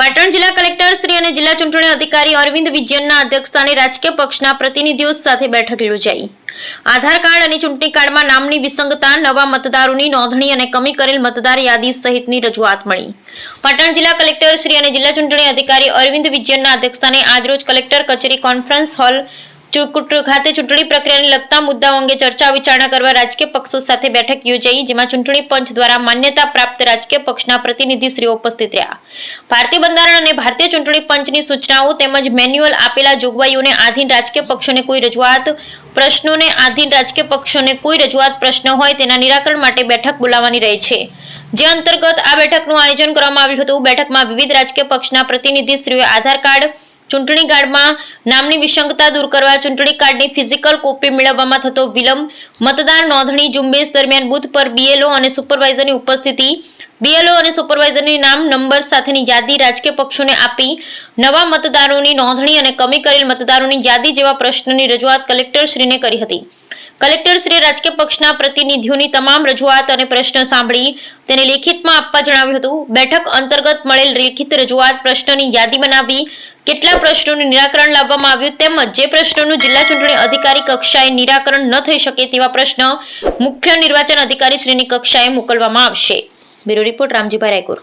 પાટણ જિલ્લા કલેક્ટર શ્રી અને જિલ્લા ચૂંટણી અધિકારી અરવિંદ વિજયનના અધ્યક્ષસ્થાને રાજકીય પક્ષના પ્રતિનિધિઓ સાથે બેઠક યોજાઈ. આધાર કાર્ડ અને ચૂંટણી કાર્ડમાં નામની વિસંગતા, નવા મતદારોની નોંધણી અને કમી કરેલ મતદાર યાદી સહિતની રજૂઆત મળી. પાટણ જિલ્લા કલેક્ટર શ્રી અને જિલ્લા ચૂંટણી અધિકારી અરવિંદ વિજયનના અધ્યક્ષસ્થાને આજરોજ કલેક્ટર કચેરી કોન્ફરન્સ હોલ ખાતે ચૂંટણી પ્રક્રિયાને લગતા મુદ્દાઓ અંગે ચર્ચા વિચારણા કરવા રાજકીય પક્ષો સાથે બેઠક યોજાઈ, જેમાં ચૂંટણી પંચ દ્વારા માન્યતા પ્રાપ્ત રાજકીય પક્ષના પ્રતિનિધિશ્રીઓ ઉપસ્થિત રહ્યા. ભારતીય બંધારણ અને ભારતીય ચૂંટણી પંચની સૂચનાઓ તેમજ મેન્યુઅલ આપેલા જોગવાઈઓને આધીન રાજકીય પક્ષોને કોઈ રજૂઆત પ્રશ્નોને આધીન રાજકીય પક્ષોને કોઈ રજૂઆત પ્રશ્ન હોય તેના નિરાકરણ માટે બેઠક બોલાવવાની રહે છે. જે અંતર્ગત આ બેઠકનું આયોજન કરવામાં આવ્યું હતું. બેઠકમાં વિવિધ રાજકીય પક્ષના પ્રતિનિધિશ્રીઓએ આધાર કાર્ડ, ચૂંટણી કાર્ડમાં નામની વિસંગતતા દૂર કરવા, ચૂંટણી કાર્ડની ફિઝિકલ કોપી મેળવવામાં થતો વિલંબ, મતદાર નોંધણી ઝુંબેશ દરમિયાન બુથ પર બીએલઓ અને સુપરવાઇઝરની ઉપસ્થિતિ બીએલઓ અને સુપરવાઇઝરની નામ, નંબર સાથેની યાદી રાજકીય પક્ષોને આપી, નવા મતદારોની નોંધણી અને કમી કરેલ મતદારોની યાદી જેવા પ્રશ્નોની રજૂઆત કલેક્ટરશ્રીને કરી હતી. કલેક્ટરશ્રીએ રાજકીય પક્ષના પ્રતિનિધિઓની તમામ રજૂઆત અને પ્રશ્ન સાંભળી તેને લેખિતમાં આપવા જણાવ્યું હતું. બેઠક અંતર્ગત મળેલ લેખિત રજૂઆત પ્રશ્નની યાદી બનાવી કેટલા પ્રશ્નોનું નિરાકરણ લાવવામાં આવ્યું તેમજ જે પ્રશ્નોનું જિલ્લા ચૂંટણી અધિકારી કક્ષાએ નિરાકરણ ન થઈ શકે તેવા પ્રશ્ન મુખ્ય નિર્વાચન અધિકારી શ્રીની કક્ષાએ મોકલવામાં આવશે. Bureau report Ramjibhai Raykor